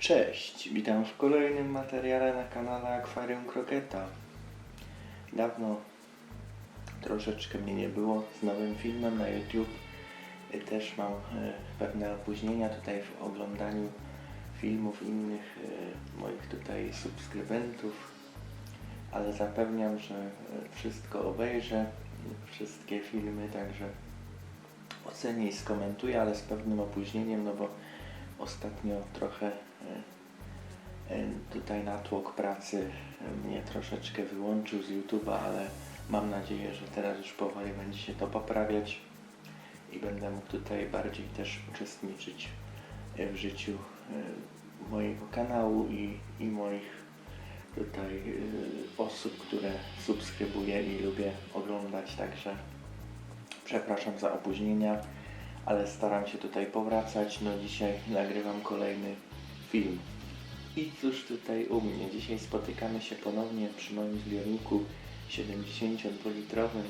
Cześć, witam w kolejnym materiale na kanale Akwarium Kroketa. Dawno troszeczkę mnie nie było z nowym filmem na YouTube. Y, Też mam e, pewne opóźnienia tutaj w oglądaniu filmów innych e, moich tutaj subskrybentów, ale zapewniam, że wszystko obejrzę, wszystkie filmy, także ocenię i skomentuję, ale z pewnym opóźnieniem, no bo ostatnio trochę e, e, tutaj natłok pracy mnie troszeczkę wyłączył z YouTube'a, ale mam nadzieję, że teraz już powoli będzie się to poprawiać i będę mógł tutaj bardziej też uczestniczyć e, w życiu e, mojego kanału i, i moich tutaj e, osób, które subskrybuję i lubię oglądać, także przepraszam za opóźnienia, ale staram się tutaj powracać. No dzisiaj nagrywam kolejny film. I cóż tutaj u mnie? Dzisiaj spotykamy się ponownie przy moim zbiorniku 72-litrowym.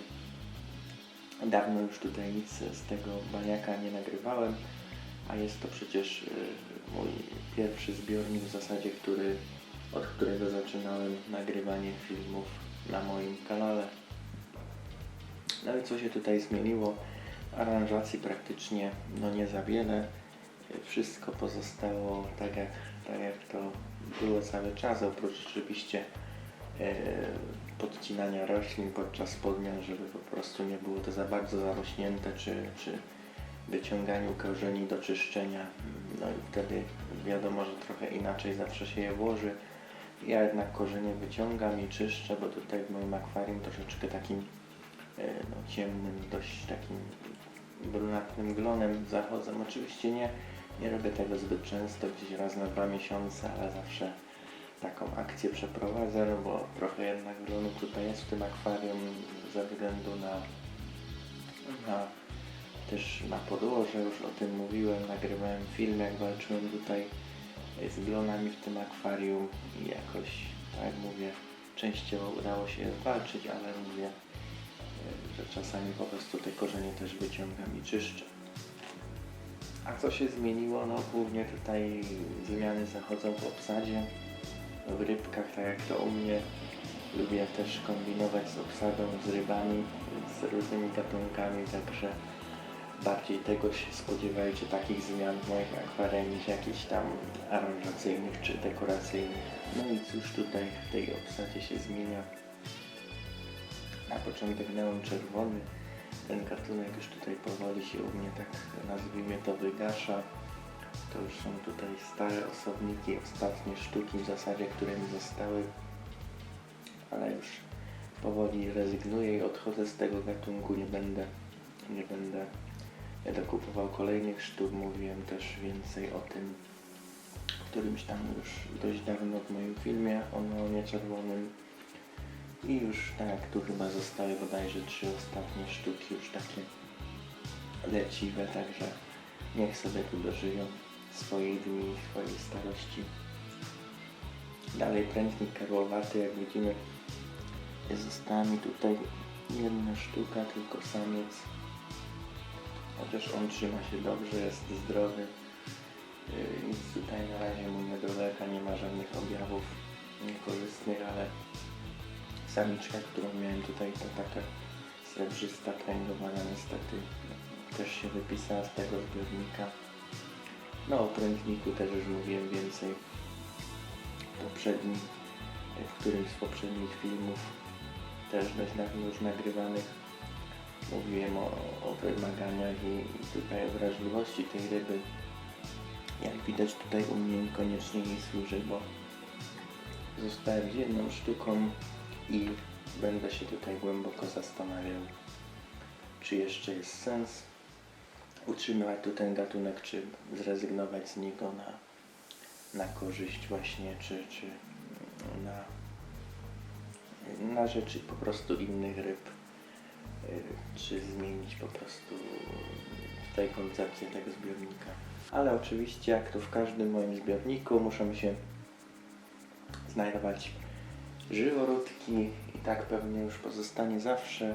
Dawno już tutaj nic z tego baniaka nie nagrywałem, a jest to przecież y, mój pierwszy zbiornik w zasadzie, który, od którego zaczynałem nagrywanie filmów na moim kanale. No i co się tutaj zmieniło? Aranżacji praktycznie no nie za wiele. Wszystko pozostało tak jak, tak jak to było cały czas, oprócz oczywiście e, podcinania roślin podczas podmian, żeby po prostu nie było to za bardzo zarośnięte, czy, czy wyciąganiu korzeni do czyszczenia. No i wtedy wiadomo, że trochę inaczej zawsze się je włoży. Ja jednak korzenie wyciągam i czyszczę, bo tutaj w moim akwarium troszeczkę takim e, no, ciemnym, dość takim brunatnym glonem zachodzę. Oczywiście nie, nie robię tego zbyt często, gdzieś raz na dwa miesiące, ale zawsze taką akcję przeprowadzę, no bo trochę jednak glonu tutaj jest w tym akwarium ze względu na, na też na podłoże, już o tym mówiłem, nagrywałem film, jak walczyłem tutaj z glonami w tym akwarium i jakoś, tak jak mówię, częściowo udało się je zwalczyć, ale mówię, że czasami po prostu te korzenie też wyciągam i czyszczę. A co się zmieniło? No głównie tutaj zmiany zachodzą w obsadzie, w rybkach, tak jak to u mnie. Lubię też kombinować z obsadą, z rybami, z różnymi gatunkami, także bardziej tego się spodziewajcie, takich zmian w moich akwariach niż jakichś tam aranżacyjnych czy dekoracyjnych. No i cóż tutaj w tej obsadzie się zmienia? Na początek neon czerwony. Ten gatunek już tutaj powoli się u mnie tak nazwijmy to wygasza. To już są tutaj stare osobniki, ostatnie sztuki w zasadzie, które mi zostały. Ale już powoli rezygnuję i odchodzę z tego gatunku. Nie będę, nie będę dokupował kolejnych sztuk. Mówiłem też więcej o tym którymś tam już dość dawno w moim filmie o neonie czerwonym. I już tak tu chyba zostały bodajże trzy ostatnie sztuki już takie leciwe, także niech sobie tu dożyją swojej dni, swojej starości. Dalej prętnik karłowaty, jak widzimy, została mi tutaj jedna sztuka, tylko samiec. Chociaż on trzyma się dobrze, jest zdrowy. Yy, Nic tutaj na razie mu nie dolega, nie ma żadnych objawów niekorzystnych, ale samiczka, którą miałem tutaj, to taka srebrzysta, kręgowana niestety też się wypisała z tego zbiornika. No o prętniku też już mówiłem więcej poprzednim, w którymś z poprzednich filmów też już nagrywanych mówiłem o, o wymaganiach i, i tutaj o wrażliwości tej ryby. Jak widać tutaj u mnie niekoniecznie jej służy, bo zostałem z jedną sztuką i będę się tutaj głęboko zastanawiał, czy jeszcze jest sens utrzymywać tu ten gatunek, czy zrezygnować z niego na, na korzyść właśnie, czy, czy na, na rzeczy po prostu innych ryb, y, czy zmienić po prostu tutaj koncepcję tego zbiornika. Ale oczywiście, jak to w każdym moim zbiorniku, muszą się znajdować żyworódki i tak pewnie już pozostanie zawsze.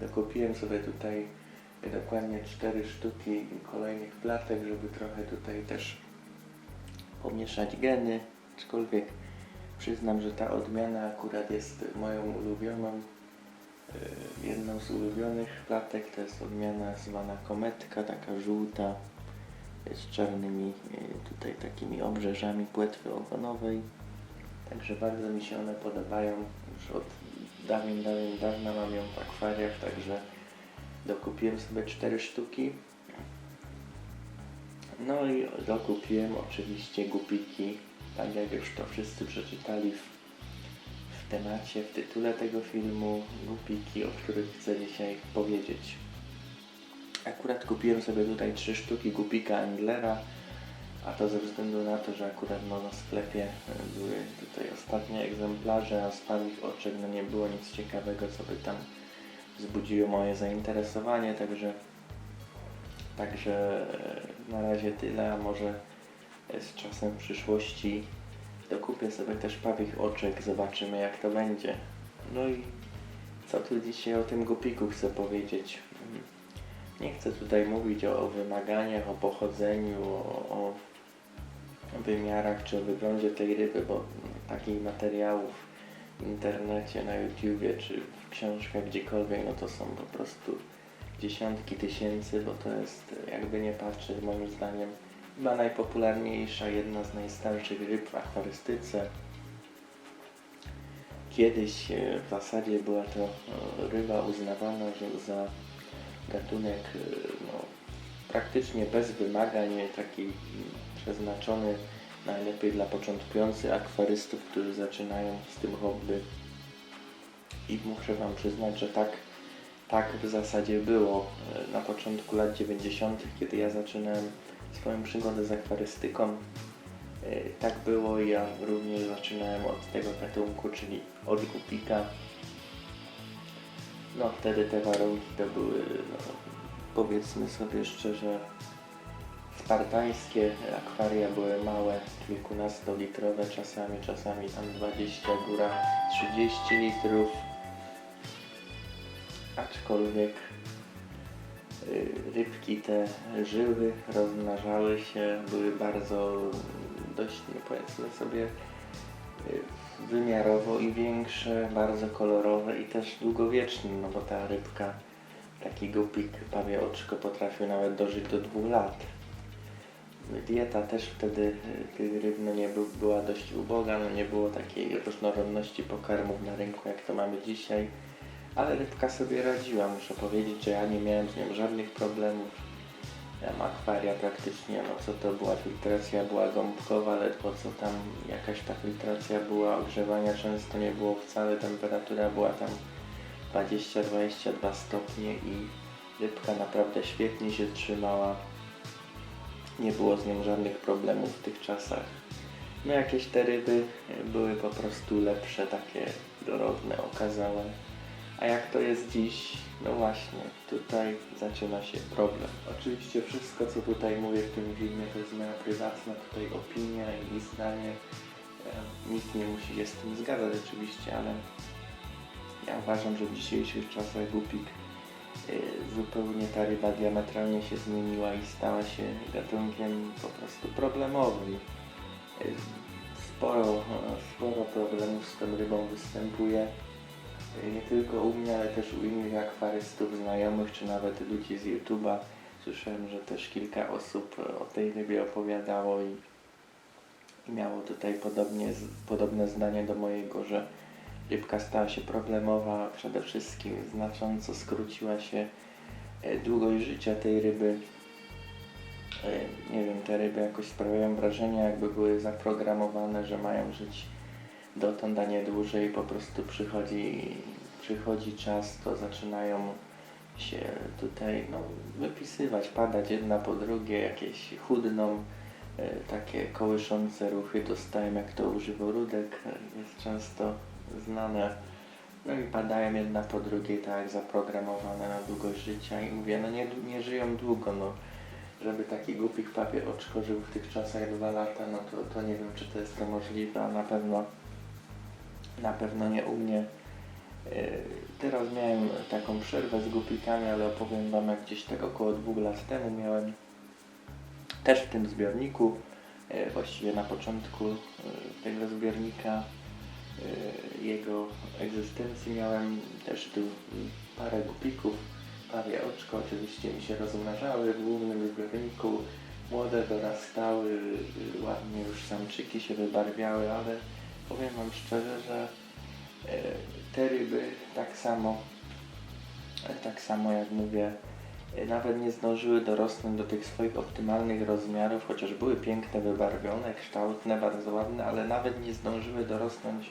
Dokupiłem sobie tutaj dokładnie cztery sztuki kolejnych platek, żeby trochę tutaj też pomieszać geny, aczkolwiek przyznam, że ta odmiana akurat jest moją ulubioną. Yy, Jedną z ulubionych platek to jest odmiana zwana kometka, taka żółta, z czarnymi tutaj takimi obrzeżami płetwy ogonowej. Także bardzo mi się one podobają. Już od dawien, dawien dawna mam ją w akwariach, także dokupiłem sobie cztery sztuki. No i dokupiłem oczywiście gupiki, tak jak już to wszyscy przeczytali w, w temacie, w tytule tego filmu, gupiki, o których chcę dzisiaj powiedzieć. Akurat kupiłem sobie tutaj trzy sztuki gupika Endlera, a to ze względu na to, że akurat no, na sklepie e, były tutaj ostatnie egzemplarze, a z ich oczek no, nie było nic ciekawego, co by tam wzbudziło moje zainteresowanie, także Także e, na razie tyle, a może e, z czasem w przyszłości dokupię sobie też pawich oczek, zobaczymy jak to będzie. No i co tu dzisiaj o tym gupiku chcę powiedzieć? Nie chcę tutaj mówić o, o wymaganiach, o pochodzeniu, o, o wymiarach czy o wyglądzie tej ryby, bo takich materiałów w internecie, na YouTubie czy w książkach, gdziekolwiek, no to są po prostu dziesiątki tysięcy, bo to jest, jakby nie patrzeć, moim zdaniem chyba najpopularniejsza, jedna z najstarszych ryb w akwarystyce. Kiedyś e, w zasadzie była to e, ryba uznawana za gatunek e, no, praktycznie bez wymagań, taki mm, przeznaczony najlepiej dla początkujących akwarystów, którzy zaczynają z tym hobby. I muszę Wam przyznać, że tak tak w zasadzie było e, na początku lat 90., kiedy ja zaczynałem swoją przygodę z akwarystyką. E, Tak było ja również zaczynałem od tego gatunku, czyli od gupika. No wtedy te warunki to były, no, powiedzmy sobie szczerze, spartańskie. Akwaria były małe, kilkunastolitrowe, czasami, czasami tam 20, góra 30 litrów aczkolwiek y, rybki te żyły, rozmnażały się, były bardzo dość, powiedzmy sobie, y, wymiarowo i większe, bardzo kolorowe i też długowieczne, no bo ta rybka, taki gupik, pawie oczko potrafił nawet dożyć do dwóch lat. Dieta też wtedy y, tych ryb no nie był, była dość uboga, no nie było takiej różnorodności pokarmów na rynku jak to mamy dzisiaj ale rybka sobie radziła, muszę powiedzieć, że ja nie miałem z nią żadnych problemów. Akwaria praktycznie, no co to była filtracja, była gąbkowa, ledwo co tam jakaś ta filtracja była, ogrzewania często nie było wcale, temperatura była tam 20-22 stopnie i rybka naprawdę świetnie się trzymała. Nie było z nią żadnych problemów w tych czasach. No jakieś te ryby były po prostu lepsze, takie dorodne, okazałe. A jak to jest dziś? No właśnie, tutaj zaczyna się problem. Oczywiście wszystko, co tutaj mówię w tym filmie, to jest moja prywatna tutaj opinia i zdanie. E, Nikt nie musi się z tym zgadzać oczywiście, ale ja uważam, że w dzisiejszych czasach głupik e, zupełnie ta ryba diametralnie się zmieniła i stała się gatunkiem po prostu problemowym. E, Sporo, sporo problemów z tą rybą występuje nie tylko u mnie, ale też u innych akwarystów, znajomych, czy nawet ludzi z YouTube'a. Słyszałem, że też kilka osób o tej rybie opowiadało i, i miało tutaj podobnie, podobne zdanie do mojego, że rybka stała się problemowa, przede wszystkim znacząco skróciła się e, długość życia tej ryby. E, nie wiem, te ryby jakoś sprawiają wrażenie, jakby były zaprogramowane, że mają żyć dotąd, a nie dłużej, po prostu przychodzi, przychodzi czas, to zaczynają się tutaj no, wypisywać, padać jedna po drugie, jakieś chudną, e, takie kołyszące ruchy dostałem, jak to używał Rudek, jest często znane. No i padają jedna po drugiej, tak zaprogramowane na długość życia i mówię, no nie, nie żyją długo, no żeby taki głupich papier oczko żył w tych czasach dwa lata, no to, to nie wiem, czy to jest to możliwe, a na pewno na pewno nie u mnie. E, teraz miałem taką przerwę z gupikami, ale opowiem Wam, jak gdzieś tak około dwóch lat temu miałem też w tym zbiorniku e, właściwie na początku e, tego zbiornika jego egzystencji miałem też tu parę gupików, parę oczko. Oczywiście mi się rozmnażały w głównym zbiorniku, młode dorastały, ładnie już samczyki się wybarwiały, ale powiem Wam szczerze, że e, te ryby tak samo, e, tak samo jak mówię, e, nawet nie zdążyły dorosnąć do tych swoich optymalnych rozmiarów, chociaż były piękne, wybarwione, kształtne, bardzo ładne, ale nawet nie zdążyły dorosnąć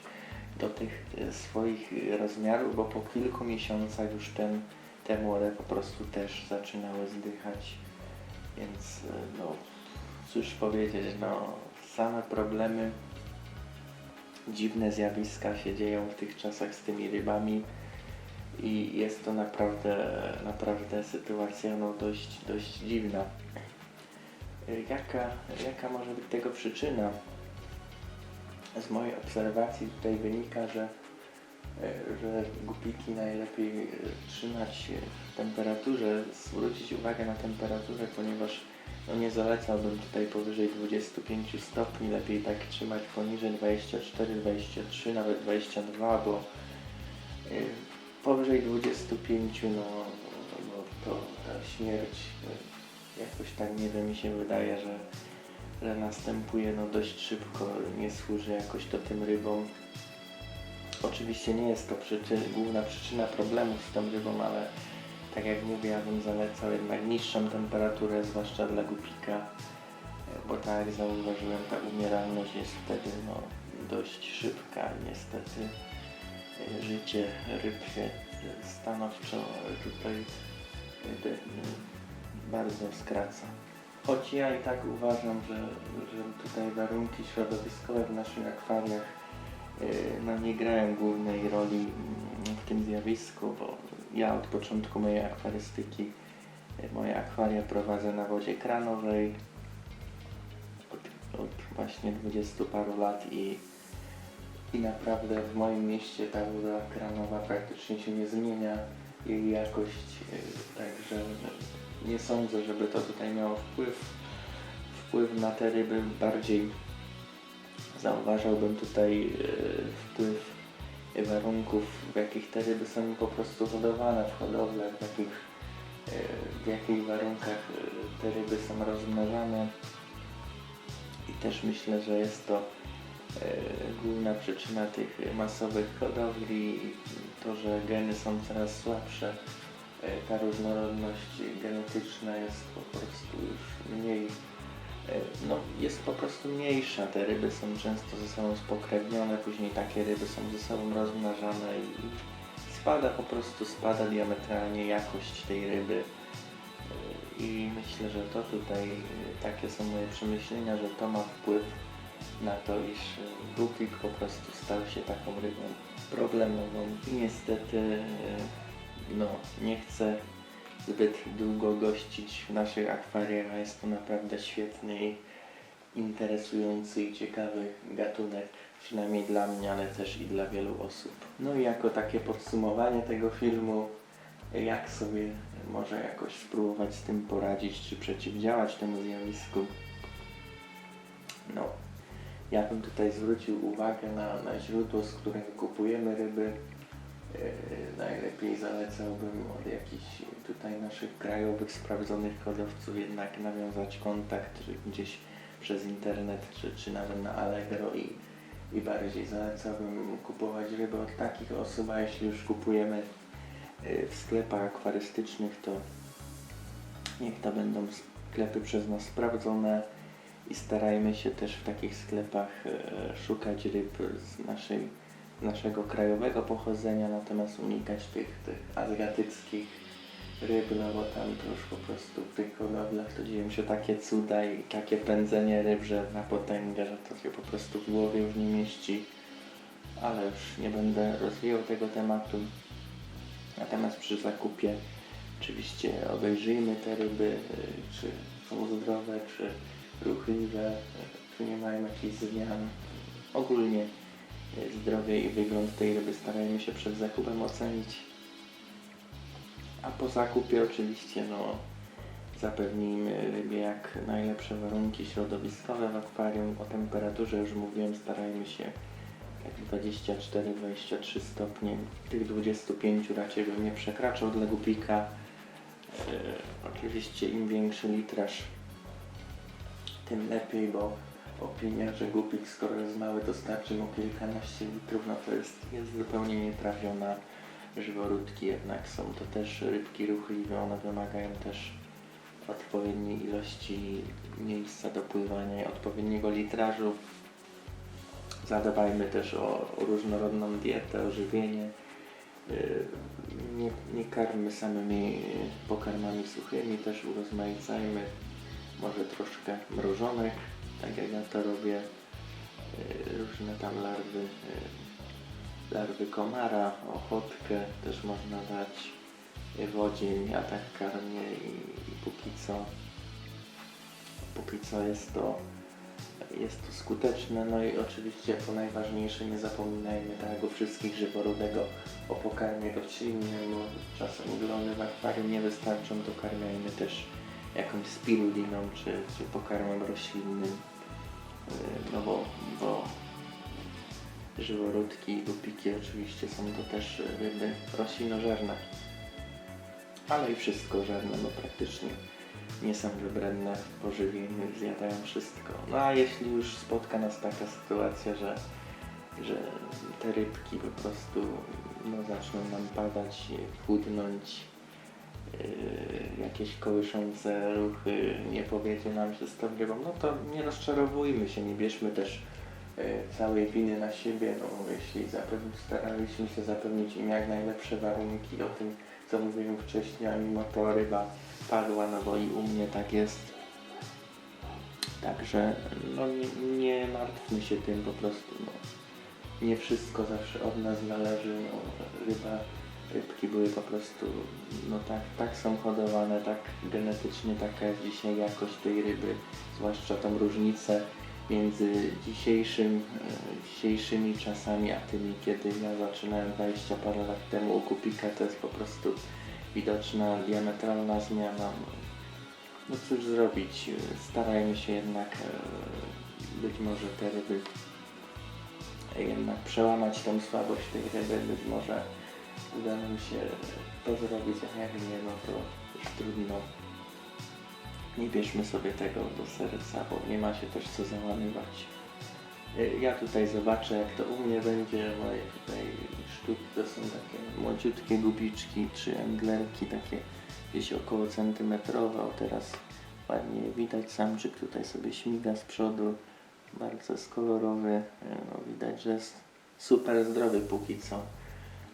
do tych e, swoich e, rozmiarów, bo po kilku miesiącach już ten, te młode po prostu też zaczynały zdychać. Więc e, no, cóż powiedzieć, no same problemy, dziwne zjawiska się dzieją w tych czasach z tymi rybami i jest to naprawdę, naprawdę sytuacja no, dość, dość dziwna. E, Jaka, jaka może być tego przyczyna? Z mojej obserwacji tutaj wynika, że, e, że gupiki najlepiej e, trzymać w temperaturze, zwrócić uwagę na temperaturę, ponieważ no nie zalecałbym tutaj powyżej 25 stopni, lepiej tak trzymać poniżej 24, 23, nawet 22, bo y, powyżej 25 no, no to ta śmierć y, jakoś tak nie wiem, mi się wydaje, że, że następuje no dość szybko, nie służy jakoś to tym rybom. Oczywiście nie jest to główna przyczyna problemów z tą rybą, ale tak jak mówię, ja bym zalecał jednak niższą temperaturę, zwłaszcza dla gupika, e, bo tak jak zauważyłem, ta umieralność jest wtedy no, dość szybka. Niestety e, życie ryb się stanowczo tutaj bardzo skraca. Choć ja i tak uważam, że, że tutaj warunki środowiskowe w naszych akwariach e, no, nie grają głównej roli w tym zjawisku, bo ja od początku mojej akwarystyki e, moje akwaria prowadzę na wodzie kranowej od, od właśnie 20 paru lat i, i naprawdę w moim mieście ta woda kranowa praktycznie się nie zmienia jej jakość, e, także nie sądzę, żeby to tutaj miało wpływ, wpływ na te ryby bardziej zauważałbym tutaj e, wpływ warunków, w jakich te ryby są po prostu hodowane w hodowlach, w jakich, e, w jakich warunkach te ryby są rozmnażane. I też myślę, że jest to główna przyczyna tych masowych hodowli, to, że geny są coraz słabsze. E, Ta różnorodność genetyczna jest po prostu już mniej E, no, jest po prostu mniejsza. Te ryby są często ze sobą spokrewnione, później takie ryby są ze sobą rozmnażane i spada po prostu, spada diametralnie jakość tej ryby. E, I myślę, że to tutaj, e, takie są moje przemyślenia, że to ma wpływ na to, iż e, bukik po prostu stał się taką rybą problemową. I niestety, e, no, nie chcę zbyt długo gościć w naszych akwariach, a jest to naprawdę świetny interesujący i ciekawy gatunek, przynajmniej dla mnie, ale też i dla wielu osób. No i jako takie podsumowanie tego filmu, jak sobie może jakoś spróbować z tym poradzić, czy przeciwdziałać temu zjawisku. No, ja bym tutaj zwrócił uwagę na, na źródło, z którego kupujemy ryby. Yy, najlepiej zalecałbym od jakichś tutaj naszych krajowych, sprawdzonych hodowców jednak nawiązać kontakt gdzieś przez internet, czy, czy nawet na Allegro i, i bardziej zalecałbym kupować ryby od takich osób, a jeśli już kupujemy yy, w sklepach akwarystycznych, to niech to będą sklepy przez nas sprawdzone i starajmy się też w takich sklepach e, szukać ryb z naszej naszego krajowego pochodzenia, natomiast unikać tych, tych azjatyckich ryb, no bo tam to już po prostu w tych hodowlach to dzieją się takie cuda i takie pędzenie ryb, że na potęgę, że to się po prostu w głowie już nie mieści. Ale już nie będę rozwijał tego tematu. Natomiast przy zakupie oczywiście obejrzyjmy te ryby, y, czy są zdrowe, czy ruchliwe, czy nie mają jakichś zmian. Ogólnie y, zdrowie i wygląd tej ryby starajmy się przed zakupem ocenić. A po zakupie oczywiście no, zapewnijmy rybie jak najlepsze warunki środowiskowe w akwarium. O temperaturze już mówiłem, starajmy się jak 24-23 stopnie. Tych 25 raczej bym nie przekraczał dla gupika. E, oczywiście im większy litraż, tym lepiej, bo opinia, że gupik skoro jest mały dostarczy mu kilkanaście litrów, no to jest, jest zupełnie nietrafiona. Żyworódki jednak są to też rybki ruchliwe, one wymagają też odpowiedniej ilości miejsca do pływania i odpowiedniego litrażu. Zadbajmy też o, różnorodną dietę, o żywienie. Yy, Nie, nie karmy samymi pokarmami suchymi, też urozmaicajmy może troszkę mrożonych, tak jak ja to robię. Yy, Różne tam larwy, yy, larwy komara, ochotkę też można dać, yy, wodzień, ja tak karmię i, i póki co, póki co jest to jest to skuteczne, no i oczywiście jako najważniejsze nie zapominajmy tak jak u wszystkich żyworodego o pokarmie roślinnym, bo czasem glony w akwarium nie wystarczą, to karmiajmy też jakąś spiruliną czy, czy pokarmem roślinnym, Yy, no bo, bo żyworódki i gupiki oczywiście są to też ryby roślinożerne, ale i wszystko żerne, no praktycznie nie są wybredne w pożywieniu i zjadają wszystko. No a jeśli już spotka nas taka sytuacja, że, że te rybki po prostu no, zaczną nam padać, chudnąć, jakieś kołyszące ruchy, nie powiedzie nam, że z tą rybą, no to nie rozczarowujmy się, nie bierzmy też yy, całej winy na siebie, no jeśli zapewni, staraliśmy się zapewnić im jak najlepsze warunki o tym, co mówiłem wcześniej, a mimo to ryba padła, no bo i u mnie tak jest. Także no nie, nie martwmy się tym po prostu. No. Nie wszystko zawsze od nas zależy. No, ryba, rybki były po prostu, no tak, tak są hodowane, tak genetycznie taka jest dzisiaj jakość tej ryby, zwłaszcza tą różnicę między dzisiejszym, e, dzisiejszymi czasami, a tymi, kiedy ja zaczynałem 20 parę lat temu u kupika, to jest po prostu widoczna diametralna zmiana. No cóż zrobić, starajmy się jednak e, być może te ryby jednak przełamać tą słabość tej ryby, być może uda nam się to zrobić, a jak nie, no to już trudno. Nie bierzmy sobie tego do serca, bo nie ma się też co załamywać. E, Ja tutaj zobaczę jak to u mnie będzie, moje tutaj sztuki to są takie młodziutkie gubiczki czy englerki, takie gdzieś około centymetrowe. O teraz ładnie widać samczyk tutaj sobie śmiga z przodu, bardzo jest kolorowy, E, no, widać, że jest super zdrowy póki co.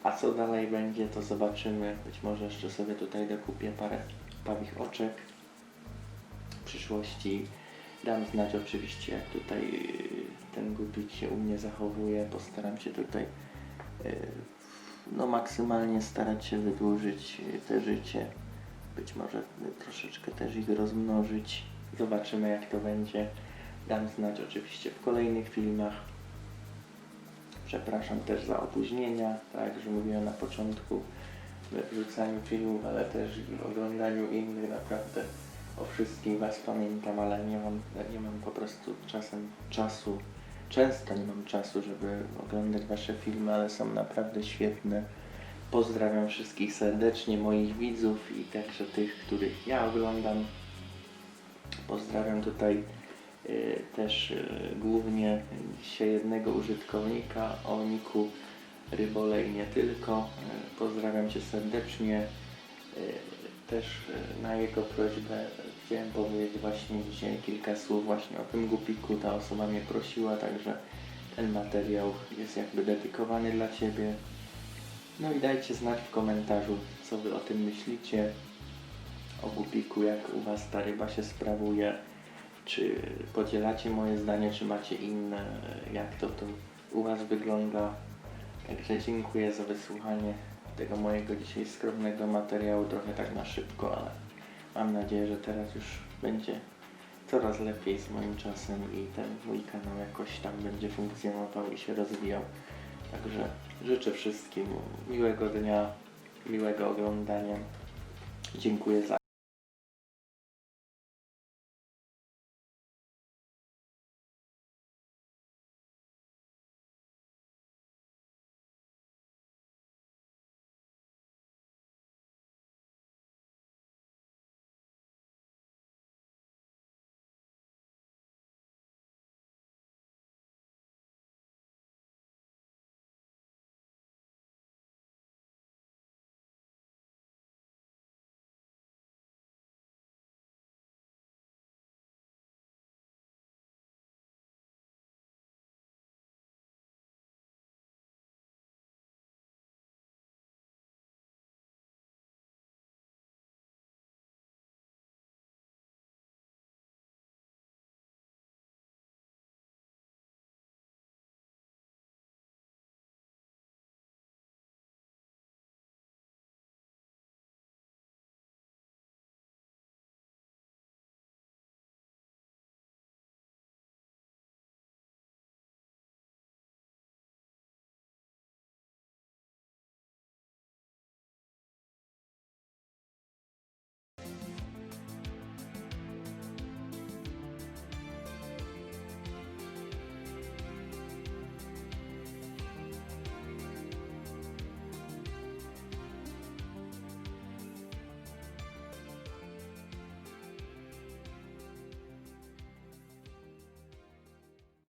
A co dalej będzie to zobaczymy, być może jeszcze sobie tutaj dokupię parę pawich oczek w przyszłości. Dam znać oczywiście, jak tutaj y, ten gubik się u mnie zachowuje. Postaram się tutaj y, no, maksymalnie starać się wydłużyć y, te życie. Być może troszeczkę też ich rozmnożyć. Zobaczymy, jak to będzie. Dam znać oczywiście w kolejnych filmach. Przepraszam też za opóźnienia, tak jak mówiłem na początku, wrzucaniu filmów, ale też w oglądaniu innych. Naprawdę o wszystkim Was pamiętam, ale nie mam, nie mam po prostu czasem czasu. Często nie mam czasu, żeby oglądać Wasze filmy, ale są naprawdę świetne. Pozdrawiam wszystkich serdecznie, moich widzów i także tych, których ja oglądam. Pozdrawiam tutaj też y, głównie dzisiaj jednego użytkownika o niku Rybole i nie tylko. Y, pozdrawiam Cię serdecznie. Y, też y, na jego prośbę chciałem powiedzieć właśnie dzisiaj kilka słów właśnie o tym gupiku. Ta osoba mnie prosiła, także ten materiał jest jakby dedykowany dla Ciebie. No i dajcie znać w komentarzu, co Wy o tym myślicie. O gupiku, jak u Was ta ryba się sprawuje. Czy podzielacie moje zdanie, czy macie inne, jak to, to u Was wygląda. Także dziękuję za wysłuchanie tego mojego dzisiaj skromnego materiału, trochę tak na szybko, ale mam nadzieję, że teraz już będzie coraz lepiej z moim czasem i ten mój kanał jakoś tam będzie funkcjonował i się rozwijał. Także życzę wszystkim miłego dnia, miłego oglądania. Dziękuję za